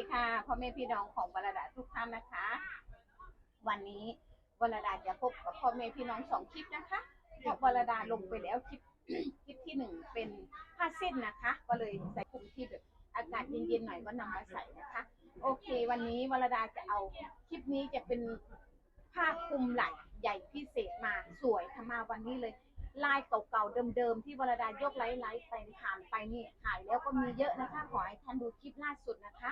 ดีค่ะพ่อแม่พี่น้องของวรดาทุกท่านนะคะ วันนี้วรดาจะพบกับพ่อแม่พี่น้องสองคลิปนะคะเพราะวรดาลงไปแล้วคลิปคลิปที่หนึ่งเป็นผ้าเส้นนะคะ ก็เลยใส่คลุมที่แบบอากาศเย็นๆหน่อยก็นำมาใส่นะคะ โอเค วันนี้วรดาจะเอาคลิปนี้จะเป็นผ้าคลุมไหล่ใหญ่พิเศษมาสวยทำมาวันนี้เลยลายเก่าๆเดิมๆที่วรดายกไลฟ์ไลฟ์ไปผ่านไปนี่ขายแล้วก็มีเยอะนะคะ ขอให้ท่านดูคลิปล่าสุดนะคะ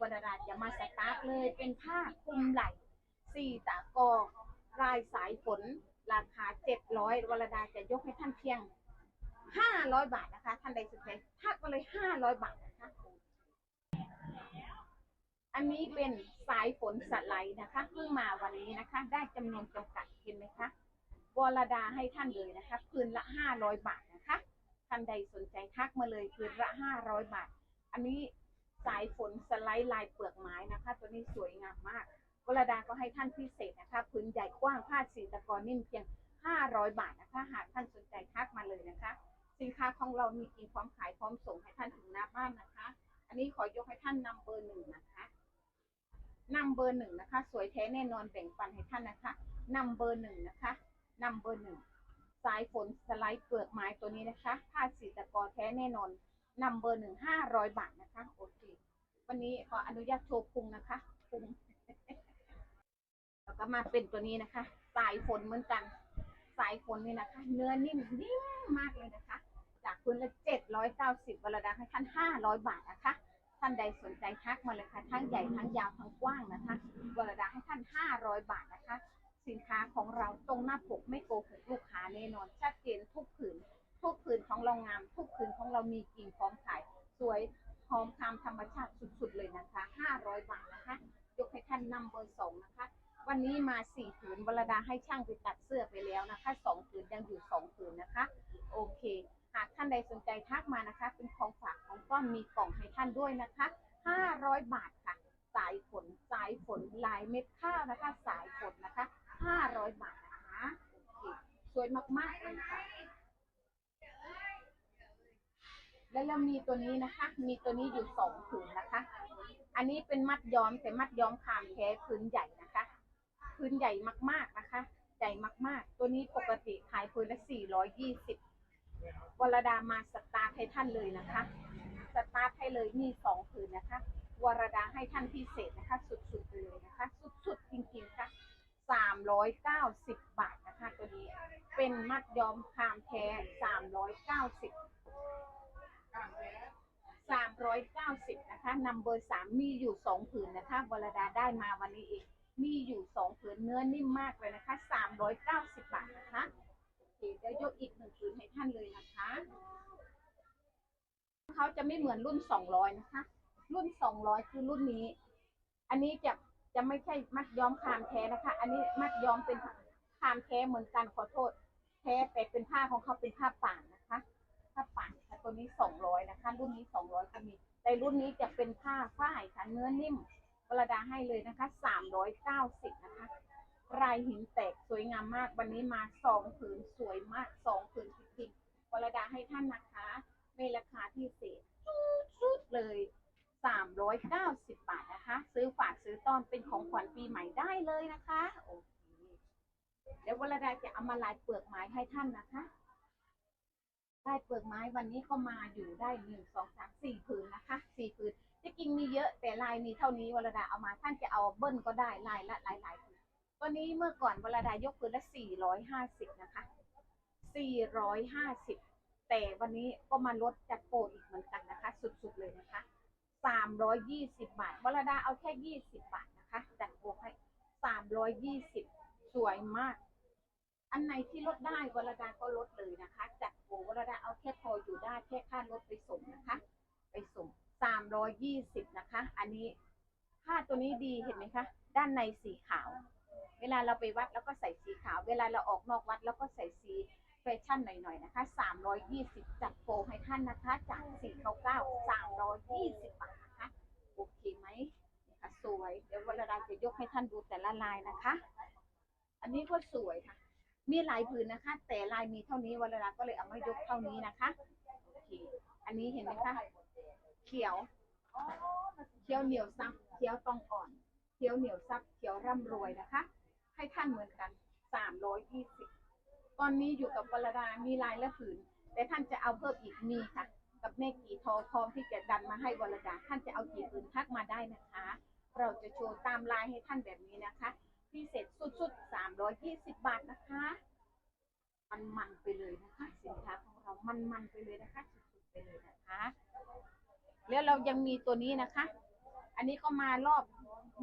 วรดาจะมาสตาร์ทเลย เป็นผ้าคลุมไหล่สี่ตะกอลายสายฝนราคาเจ็ดร้อยวรดาจะยกให้ท่านเพียงห้าร้อยบาทนะคะ ท่านใดสนใจทักมาเลยห้าร้อยบาทนะคะ อันนี้เป็นสายฝนสไลด์นะคะเพิ่งมาวันนี้นะคะ ได้จำนวนจำกัดเห็นไหมคะวรดาให้ท่านเลยนะคะคืนละห้าร้อยบาทนะคะท่านใดสนใจทักมาเลยคืนละห้าร้อยบาท อันนี้ สายฝนสไลด์ลายเปลือกไม้นะคะ ตัวนี้สวยงามมากวรดาก็ให้ท่านพิเศษนะคะพื้นใหญ่กว้างผ้าสีตะกอนนิ่มเพียงห้าร้อยบาทนะคะ หากท่านสนใจทักมาเลยนะคะ สินค้าของเรามีกินพร้อมขายพร้อมส่งให้ท่านถึงหน้าบ้านนะคะ อันนี้ขอยกให้ท่านนำเบอร์หนึ่งนะคะนำเบอร์หนึ่งนะคะ สวยแท้แน่นอนแบ่งปันให้ท่านนะคะนำเบอร์หนึ่งนะคะนำเบอร์หนึ่งสายฝนสไลด์เปลือกไม้ตัวนี้นะคะ ผ้าสีตะกอนแท้แน่นอน นำเบอร์หนึ่งห้าร้อยบาทนะคะ โอเค วันนี้ขออนุญาตโชว์พุงนะคะพุงแล้วก็มาเป็นตัวนี้นะคะ สายฝนเหมือนกัน สายฝนนี่นะคะ เนื้อนิ่มนิ่มมากเลยนะคะ จากคุณละเจ็ดร้อยเก้าสิบวรดาให้ท่านห้าร้อยบาทนะคะ ท่านใดสนใจทักมาเลยค่ะทั้งใหญ่ทั้งยาวทั้งกว้างนะคะวรดาให้ท่านห้าร้อยบาทนะคะ สินค้าของเราตรงหน้าปกไม่โกหกลูกค้าแน่นอนชัดเจนทุกผืน ทุกผืนของเรางาม ทุกผืนของเรามีกิ่งพร้อมขาย สวยหอมคามธรรมชาติสุดๆเลยนะคะห้าร้อยบาทนะคะ ยกให้ท่านนำเบอร์สองนะคะ วันนี้มาสี่ผืนวรดาให้ช่างไปตัดเสื้อไปแล้วนะคะสองผืนยังอยู่สองผืนนะคะ โอเค หากท่านใดสนใจทักมานะคะ เป็นของฝากของต้อนมีกล่องให้ท่านด้วยนะคะห้าร้อยบาทค่ะ สายฝนสายฝนลายเม็ดข้าวนะคะ สายฝนนะคะห้าร้อยบาทนะคะ โอเค สวยมากๆเลยค่ะ แล้วเรามีตัวนี้นะคะ มีตัวนี้อยู่สองผืนนะคะ อันนี้เป็นมัดย้อมแต่มัดย้อมคามแท้พื้นใหญ่นะคะพื้นใหญ่มากๆนะคะ ใหญ่มากๆ ตัวนี้ปกติขายพื้นละสี่ร้อยยี่สิบวรดามาสตาร์ให้ท่านเลยนะคะ สตาร์ทให้เลยมีสองผืนนะคะ วรดาให้ท่านพิเศษนะคะ สุดๆไปเลยนะคะ สุดๆจริงๆค่ะสามร้อยเก้าสิบบาทนะคะ ตัวนี้เป็นมัดย้อมคามแท้สามร้อยเก้าสิบ สามร้อยเก้าสิบนะคะนัมเบอร์สามมีอยู่สองผืนนะคะวรดาได้มาวันนี้เองมีอยู่สองผืนเนื้อนิ่มมากเลยนะคะสามร้อยเก้าสิบบาทนะคะเดี๋ยวยกอีกหนึ่งผืนให้ท่านเลยนะคะเขาจะไม่เหมือนรุ่นสองร้อยนะคะ รุ่นสองร้อยคือรุ่นนี้ อันนี้จะจะไม่ใช่มัดย้อมคามแท้นะคะ อันนี้มัดย้อมเป็นคามแท้เหมือนกันขอโทษ แท้แต่เป็นผ้าของเขาเป็นผ้าป่านนะคะ ผ้าป่าน ตัวนี้สองร้อยนะคะ รุ่นนี้สองร้อยก็มีแต่รุ่นนี้จะเป็นผ้าฝ้ายค่ะเนื้อนิ่มวระดาให้เลยนะคะสามร้อยเก้าสิบนะคะลายหินแตกสวยงามมากวันนี้มาสองผืนสวยมากสองผืนจริงๆวระดาให้ท่านนะคะในราคาที่เศษสุดเลยสามร้อยเก้าสิบบาทนะคะ ซื้อฝากซื้อตอนเป็นของขวัญปีใหม่ได้เลยนะคะโอเคเดี๋ยววรดาจะเอามาลายเปลือกไม้ให้ท่านนะคะ ได้เปลือกไม้วันนี้ก็มาอยู่ได้หนึ่งสองสามสี่ผืนนะคะสี่ผืนที่จริงมีเยอะแต่ลายมีเท่านี้วรดาเอามาท่านจะเอาเบิ้ลก็ได้ลายละหลายหลายผืนตัวนี้เมื่อก่อนวรดายกผืนละสี่ร้อยห้าสิบนะคะสี่ร้อยห้าสิบแต่วันนี้ก็มาลดจัดโปรอีกเหมือนกันนะคะ สุดๆเลยนะคะสามร้อยยี่สิบบาทวรดาเอาแค่ยี่สิบบาทนะคะจัดโปรให้สามร้อยยี่สิบสวยมาก อันไหนที่ลดได้วรดาก็ลดเลยนะคะจัดโปรวรดาเอาแค่พออยู่ได้แค่ค่ารถไปส่งนะคะ ไปส่งสามร้อยยี่สิบนะคะ อันนี้ผ้าตัวนี้ดีเห็นไหมคะด้านในสีขาว เวลาเราไปวัดแล้วก็ใส่สีขาว เวลาเราออกนอกวัดแล้วก็ใส่สีแฟชั่นหน่อยๆนะคะสามร้อยยี่สิบจัดโปรให้ท่านนะคะ จากสี่เก้าเก้าสามร้อยยี่สิบบาทนะคะโอเคไหมสวย เดี๋ยววรดาจะยกให้ท่านดูแต่ละลายนะคะ อันนี้ก็สวยค่ะ มีหลายผืนนะคะ แต่ลายมีเท่านี้วรดาก็เลยเอามายกเท่านี้นะคะโอเคอันนี้เห็นไหมคะเขียวเขียวเหนียวซับเขียวตองอ่อนเขียวเหนียวซับเขียวร่ำรวยนะคะให้ท่านเหมือนกันสามร้อยยี่สิบตอนนี้อยู่กับวรดามีลายและผืน แต่ท่านจะเอาเพิ่มอีกมีค่ะ กับแม่กี่ทอพร้อมที่จะดันมาให้วรดาท่านจะเอากี่ผืนทักมาได้นะคะ เราจะโชว์ตามลายให้ท่านแบบนี้นะคะ พิเศษสุดๆสามร้อยยี่สิบบาทนะคะ มันมันไปเลยนะคะสินค้าของเรา มันมันไปเลยนะคะสุดๆไปเลยนะคะ แล้วเรายังมีตัวนี้นะคะ อันนี้ก็มารอบ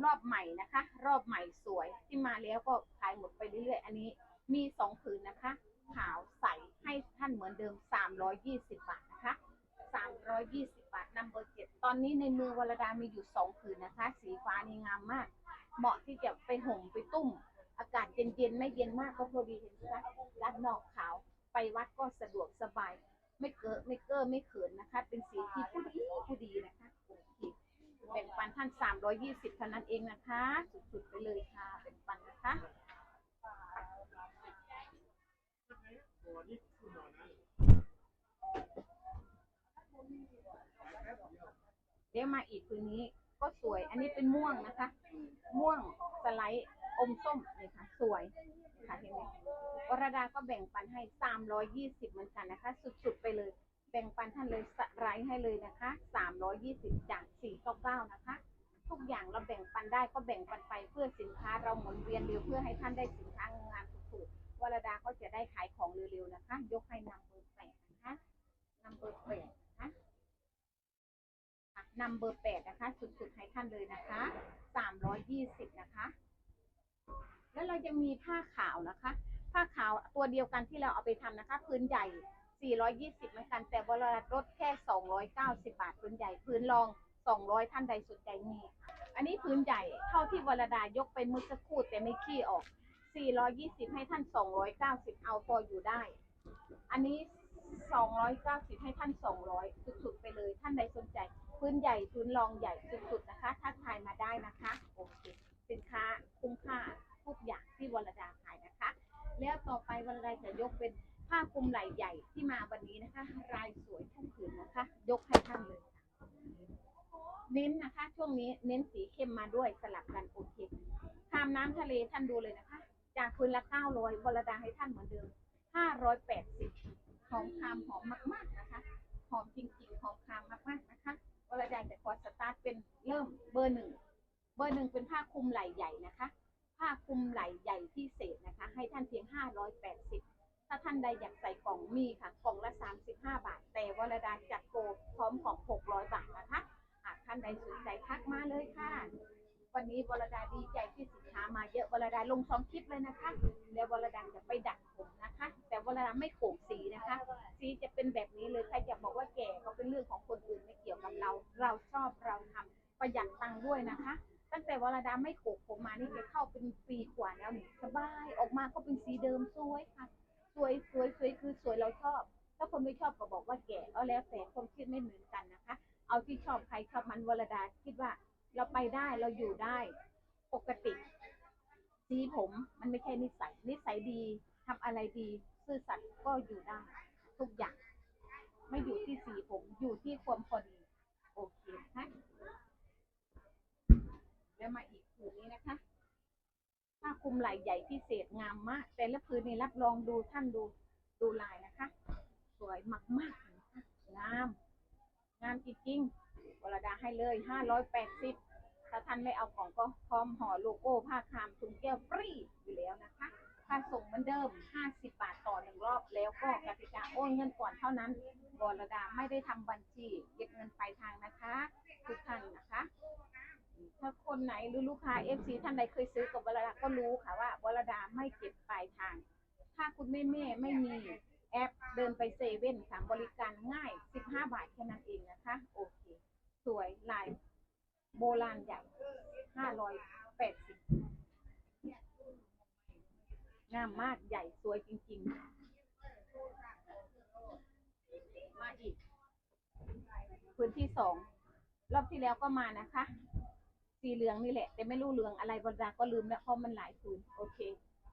รอบใหม่นะคะ รอบใหม่สวยที่มาแล้วก็ขายหมดไปเรื่อยๆ อันนี้มีสองผืนนะคะ ขาวใสให้ท่านเหมือนเดิม320บาทนะคะ320บาทนัมเบอร์เจ็ดตอนนี้ในเมืองวรดามีอยู่สองผืนนะคะ สีฟ้านี่งามมาก เหมาะที่จะไปห่มไปตุ้ม อากาศเย็นๆไม่เย็นมากก็พอดีเห็นไหมคะด้านนอกขาวไปวัดก็สะดวกสบาย ไม่เกอะไม่เก้อไม่เขินนะคะ เป็นสีที่ผู้ดีผู้ดีนะคะโอเคแบ่งปันท่าน 320เท่านั้นเองนะคะ สุดๆไปเลยค่ะแบ่งปันนะคะเดี๋ยวมาอีกคืนนี้ ก็สวย อันนี้เป็นม่วงนะคะ ม่วงสไลด์อมส้มนี่ค่ะ สวยค่ะเห็นไหมวรดาก็แบ่งปันให้320เหมือนกันนะคะ สุดๆไปเลย แบ่งปันท่านเลยสไลด์ให้เลยนะคะ320จาก499นะคะ ทุกอย่างเราแบ่งปันได้ก็แบ่งปันไปเพื่อสินค้าเราหมุนเวียนเร็วเพื่อให้ท่านได้สินค้างานถูกๆวรดาก็จะได้ขายของเร็วๆนะคะ ยกให้นำเบอร์แปดนะคะนำเบอร์แปดนะคะ นำเบอร์แปดนะคะ สุดๆให้ท่านเลยนะคะสามร้อยยี่สิบนะคะ แล้วเรายังมีผ้าขาวนะคะ ผ้าขาวตัวเดียวกันที่เราเอาไปทำนะคะ พื้นใหญ่420เหมือนกัน แต่วลาลดแค่290บาทพื้นใหญ่พื้นรอง200ท่านใดสนใจมีอันนี้พื้นใหญ่เท่าที่วรดายกไปเมื่อสักครู่แต่ไม่ขี้ออก 420 ให้ท่าน 290 เอาพออยู่ได้ อันนี้ 290 ให้ท่าน 200 สุดๆไปเลย ท่านใดสนใจพื้นใหญ่พื้นรองใหญ่สุดๆนะคะทักทายมาได้นะคะโอเคสินค้าคุ้มค่าทุกอย่างที่วรดาขายนะคะ แล้วต่อไปวรดาจะยกเป็นผ้าคลุมไหล่ใหญ่ที่มาวันนี้นะคะ รายสวยทุกผืนนะคะ ยกให้ท่านเลยเน้นนะคะ ช่วงนี้เน้นสีเข้มมาด้วยสลับกันโอเคคามน้ำทะเลท่านดูเลยนะคะ จากคืนละ900วรดาให้ท่านเหมือนเดิม580 หอมคามหอมมากๆนะคะหอมจริงๆหอมคามมากๆนะคะวรดาจะขอสตาร์ทเป็นเริ่มเบอร์หนึ่งเบอร์หนึ่งเป็นผ้าคลุมไหล่ใหญ่นะคะ ผ้าคลุมไหล่ใหญ่พิเศษนะคะ ให้ท่านเพียง 580 ถ้าท่านใดอยากใส่กล่องมีค่ะ กล่องละ 35 บาท แต่วรดาจัดโปรพร้อมของ 600 บาทนะคะหากท่านใดสนใจทักมาเลยค่ะ วันนี้วรดาดีใจที่สินค้ามาเยอะวรดาลงสองคลิปเลยนะคะแล้ววรดาจะไปดัดผมนะคะ แต่วรดาไม่โขกสีนะคะ สีจะเป็นแบบนี้เลยใครจะบอกว่าแก่ก็เป็นเรื่องของคนอื่นไม่เกี่ยวกับเรา เราชอบเราทำประหยัดตังค์ด้วยนะคะ ตั้งแต่วรดาไม่โขกผมมานี่ไปเข้าเป็นปีกว่าแล้วนี่สบายออกมาก็เป็นสีเดิมสวยค่ะ สวยสวยสวยคือสวยเราชอบ ถ้าคนไม่ชอบก็บอกว่าแก่ก็แล้วแต่คนคิดไม่เหมือนกันนะคะ เอาที่ชอบใครชอบมันวรดาคิดว่า เราไปได้เราอยู่ได้ปกติสีผมมันไม่ใช่นิสัย นิสัยดีทำอะไรดี ซื่อสัตย์ก็อยู่ได้ ทุกอย่าง ไม่อยู่ที่สีผมอยู่ที่ความพอดีโอเคนะแล้วมาอีกผืนนี้นะคะผ้าคลุมไหล่ใหญ่พิเศษงามมาก แต่ละผืนนี่รับรองดูท่านดูดูลายนะคะ สวยมากๆนะคะงาม งามจริงๆวรดาให้เลยห้าร้อยแปดสิบ ถ้าท่านไม่เอาของก็พร้อมห่อโลโก้ผ้าคามถุงแก้วฟรีอยู่แล้วนะคะค่าส่งเหมือนเดิม 50 บาทต่อหนึ่งรอบแล้วก็กติกาโอนเงินก่อนเท่านั้นวรดาไม่ได้ทำบัญชีเก็บเงินปลายทางนะคะทุกท่านนะคะ ถ้าคนไหนหรือลูกค้า FC ท่านใดเคยซื้อกับวรดาก็รู้ค่ะว่าวรดาไม่เก็บปลายทาง ถ้าคุณแม่แม่ไม่มีแอปเดินไปเซเว่นค่ะบริการง่าย 15 บาทแค่นั้นเองนะคะ โอเค สวยลาย โบราณใหญ่ห้าร้อยแปดสิบงามมากใหญ่สวยจริง ๆ มาอีก พื้นที่สอง รอบที่แล้วก็มานะคะ สีเหลืองนี่แหละ แต่ไม่รู้เหลืองอะไรบรรดาก็ลืมแล้วเพราะมันหลายพื้น โอเค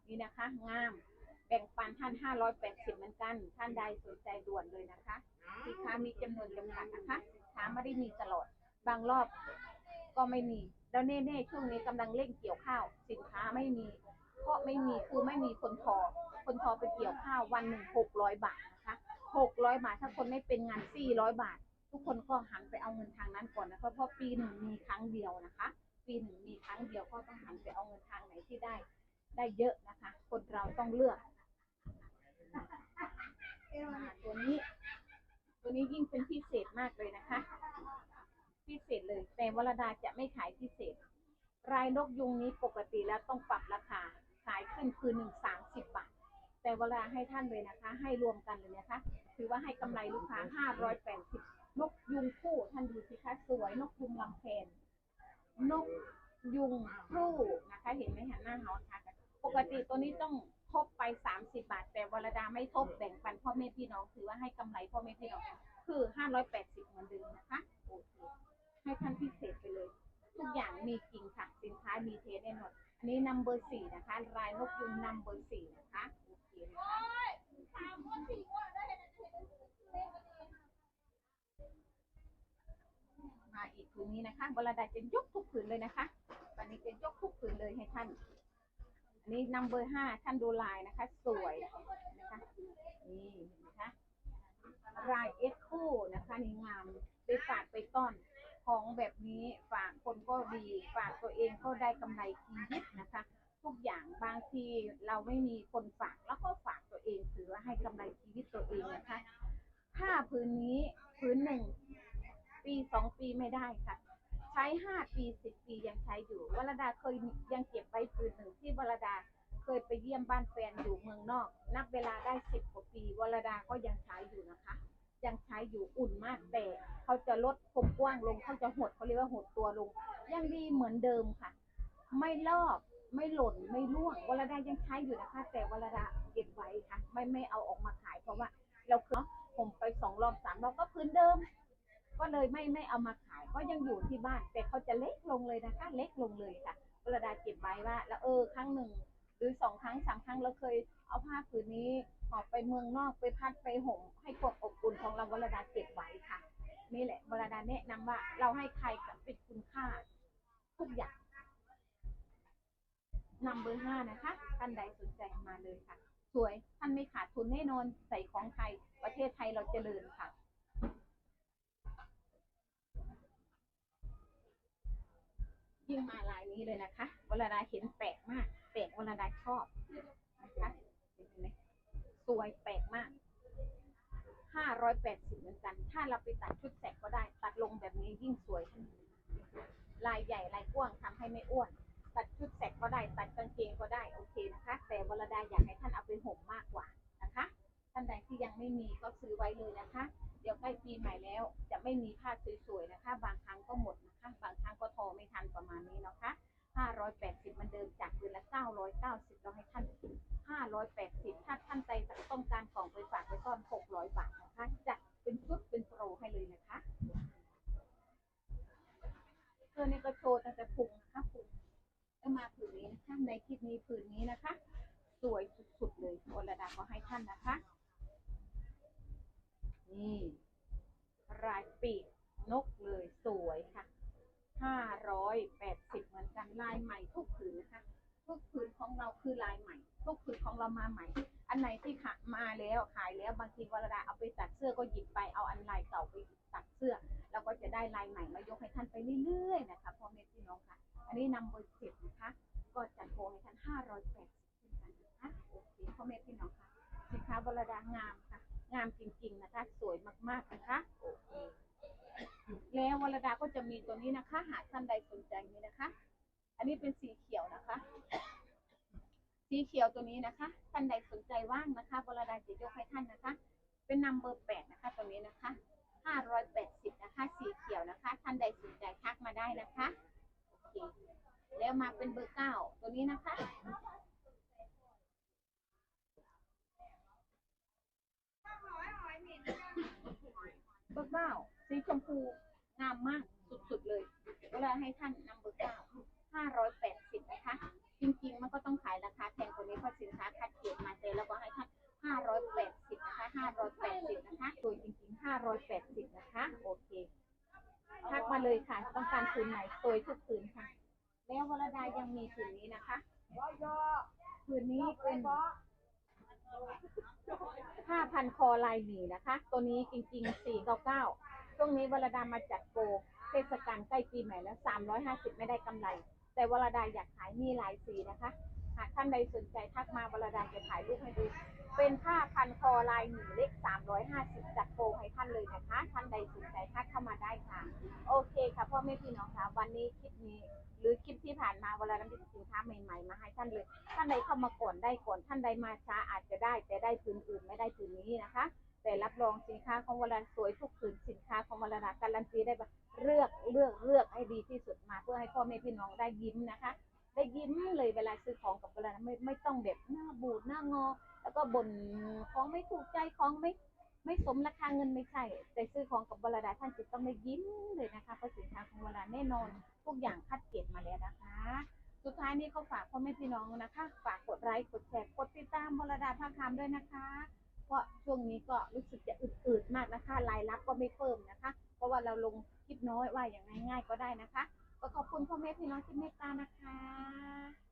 นี่นะคะ งาม แบ่งปันท่านห้าร้อยแปดสิบเหมือนกัน ท่านใดสนใจด่วนเลยนะคะ สินค้ามีจำนวนจำกัดนะคะ สินค้าไม่ได้มีตลอด บางรอบ ก็ไม่มี แล้วแน่ๆช่วงนี้กำลังเร่งเกี่ยวข้าว สินค้าไม่มี เพราะไม่มีคือไม่มีคนทอ คนทอไปเกี่ยวข้าววันหนึ่งหกร้อยบาทนะคะหกร้อยบาทถ้าคนไม่เป็นงานสี่ร้อยบาท ทุกคนก็หันไปเอาเงินทางนั้นก่อนนะคะเพราะปีหนึ่งมีครั้งเดียวนะคะ ปีหนึ่งมีครั้งเดียวก็ต้องหันไปเอาเงินทางไหนที่ได้ ได้เยอะนะคะ คนเราต้องเลือกตัวนี้ ตัวนี้ยิ่งเป็นพิเศษมากเลยนะคะ พิเศษเลย แต่วรดาจะไม่ขายพิเศษ รายนกยุงนี้ปกติแล้วต้องปรับราคา ขายขึ้นคือหนึ่งสามสิบบาท แต่เวลาให้ท่านเลยนะคะ ให้รวมกันเลยนะคะ ถือว่าให้กำไรลูกค้าห้าร้อยแปดสิบนกยุงคู่ท่านดูสิคะสวยนกยุงลำเพนนกยุง กยุงนัมเบอร์สี่นะคะโอเคนะคะมาอีกผืนนี้นะคะวรดาจะยกทุกผืนเลยนะคะวันนี้จะยกทุกผืนเลยให้ท่าน อันนี้นัมเบอร์ห้าท่านดูลายนะคะ สวยนะคะนี่เห็นไหมคะรายเอ็กโคนะคะนี่งามไปฝากไปต้อนของแบบนี้ฝากคนก็ดี ฝากตัวเองก็ได้กำไรชีวิตนะคะ ทุกอย่างบางทีเราไม่มีคนฝากแล้วก็ฝากตัวเองถือว่าให้กำไรชีวิตตัวเองนะคะผ้าพื้นนี้พื้นหนึ่ง ปีสองปีไม่ได้ค่ะ ใช้ห้าปีสิบปียังใช้อยู่วรดาเคยยังเก็บไว้พื้นหนึ่งที่วรดาเคยไปเยี่ยมบ้านแฟนอยู่เมืองนอก นับเวลาได้สิบกว่าปีวรดาก็ยังใช้อยู่นะคะ ยังใช้อยู่อุ่นมากแต่เขาจะลดความกว้างลงเขาจะหดเขาเรียกว่าหดตัวลง ยังดีเหมือนเดิมค่ะ ไม่ลอก ไม่หล่นไม่ร่วงวรดายังใช้อยู่นะคะ แต่วรดาเก็บไว้ค่ะ ไม่ไม่เอาออกมาขายเพราะว่า เราเคยผมไปสองรอบสามรอบก็พื้นเดิม ก็เลยไม่ไม่เอามาขายก็ยังอยู่ที่บ้าน แต่เขาจะเล็กลงเลยนะคะ เล็กลงเลยค่ะวรดาเก็บไว้ว่า แล้วเออครั้งหนึ่งหรือสองครั้งสามครั้งเราเคยเอาผ้าผืนนี้หอบไปเมืองนอกไปพัดไปห่มให้ความอบอุ่นของเราวรดาเก็บไว้ค่ะ นี่แหละวรดาแนะนำว่าเราให้ใครกับเป็นคุณค่าทุกอย่าง นำเบอร์ห้านะคะ ท่านใดสนใจมาเลยค่ะ สวย ท่านไม่ขาดทุนแน่นอน ใส่ของไทย ประเทศไทยเราเจริญค่ะ ยิ่งมาลายนี้เลยนะคะวรดาเห็นแปลกมาก แปลกวรดาชอบนะคะเห็นไหมสวยแปลกมากห้าร้อยแปดสิบเหมือนกัน ถ้าเราไปตัดชุดแสกก็ได้ ตัดลงแบบนี้ยิ่งสวย ลายใหญ่ลายกว้างทำให้ไม่อ้วน ตัดชุดแสกก็ได้ตัดกางเกงก็ได้โอเคนะคะ แต่วรดาอยากให้ท่านเอาไปห่มมากกว่านะคะ ท่านใดที่ยังไม่มีก็ซื้อไว้เลยนะคะ เดี๋ยวใกล้ปีใหม่แล้ว จะไม่มีผ้าสวยๆนะคะ บางครั้งก็หมดนะคะ บางครั้งก็ทอไม่ทันประมาณนี้นะคะ580มันเดิมจากคืนละ990เราให้ท่าน580ถ้าท่านใจต้องการของไปฝากไปต้อน 600 บาทนะคะ จะเป็นชุดเป็นโปรให้เลยนะคะเสื้อนี่ก็โชว์ตั้งแต่พุงนะคะพุงแล้วมาผืนนี้นะคะ ในคลิปนี้ผืนนี้นะคะ สวยสุดๆเลยวรดาก็ให้ท่านนะคะ นี่รายปีกนกเลยสวยค่ะห้าร้อยแปดสิบเหมือนกันลายใหม่ทุกผืนนะคะ ทุกผืนของเราคือลายใหม่ ทุกผืนของเรามาใหม่ อันไหนที่ขะมาแล้วขายแล้วบางทีวลาเอาไปตัดเสื้อก็หยิบไปเอาอันลายเก่าไปตัดเสื้อแล้วก็จะได้ลายใหม่มายกให้ท่านไปเรื่อยๆนะคะพ่อแม่พี่น้องค่ะ อันนี้นำเบอร์สิบนะคะ ก็จัดโปรให้ท่านห้าร้อยแปดสิบเช่นกันนะคะโอเคพ่อแม่พี่น้องค่ะสินค้าวรดางามค่ะ งามจริงๆนะคะ สวยมากๆนะคะโอเคแล้ววรดาก็จะมีตัวนี้นะคะ หากท่านใดสนใจนี้นะคะ อันนี้เป็นสีเขียวนะคะ สีเขียวตัวนี้นะคะ ท่านใดสนใจว่างนะคะวรดาจะยกให้ท่านนะคะ เป็นนัมเบอร์แปดนะคะตัวนี้นะคะห้าร้อยแปดสิบนะคะ สีเขียวนะคะ ท่านใดสนใจทักมาได้นะคะโอเคแล้วมาเป็นเบอร์เก้าตัวนี้นะคะเบอร์เก้าสีชมพูงามมากสุดๆเลย เวลาให้ท่านนำเบอร์เก้า ห้าร้อยแปดสิบนะคะ จริงๆ มันก็ต้องขายราคาแพงกว่านี้เพราะสินค้าคัดเกรดมาแต่แล้วก็ให้ท่านห้าร้อยแปดสิบนะคะห้าร้อยแปดสิบนะคะสวยจริงๆห้าร้อยแปดสิบนะคะ โอเค ทักมาเลยค่ะ ต้องการคืนไหนสวยทุกแล้ววรดายังมีผืนนี้นะคะผืนนี้เป็นผ้าพันคอลายหมีนะคะ ตัวนี้จริงๆสี่เก้าเก้าช่วงนี้วรดามาจัดโปรเทศกาลใกล้ปีใหม่แล้วสามร้อยห้าสิบไม่ได้กำไร แต่วรดาอยากขายมีหลายสีนะคะ หากท่านใดสนใจทักมาวรดาจะถ่ายรูปให้ดู เป็นผ้าพันคอลายหมีเล็ก350 จัดโปรให้ท่านเลยนะคะ ท่านใดสนใจทักเข้ามาได้ค่ะ โอเคค่ะพ่อแม่พี่น้องค่ะ วันนี้คลิปนี้หรือคลิปที่ผ่านมาเวลาเรามีสินค้าใหม่ๆ มาให้ท่านเลย ท่านใดเข้ามาก่อนได้ก่อน ท่านใดมาช้าอาจจะได้ แต่ได้ผืนอื่นไม่ได้ผืนนี้นะคะ แต่รับรองสินค้าของวลาสวยทุกผืนสินค้าของวลาการันตีได้แบบเลือกเลือกเลือกให้ดีที่สุดมาเพื่อให้พ่อแม่พี่น้องได้ยิ้มนะคะ ได้ยิ้มเลยเวลาซื้อของกับเวลาไม่ไม่ต้องแบบหน้าบูดหน้างอ แล้วก็บ่นของไม่ถูกใจของไม่ไม่สมราคาเงินไม่ใช่ แต่ซื้อของกับวลาดาท่านจะต้องได้ยิ้มเลยนะคะเพราะสินค้าของวลาแน่นอนทุกอย่างคัดเกรดมาแล้วนะคะ สุดท้ายนี้ก็ฝากพ่อแม่พี่น้องนะคะ ฝากกดไลค์กดแชร์กดติดตามวลดาภาคคำด้วยนะคะ เพราะช่วงนี้ก็รู้สึกจะอึดๆมากนะคะรายรับก็ไม่เพิ่มนะคะ เพราะว่าเราลงคลิปน้อยว่าอย่างง่ายๆก็ได้นะคะ ก็ขอบคุณพ่อแม่พี่น้องที่เมตตานะคะ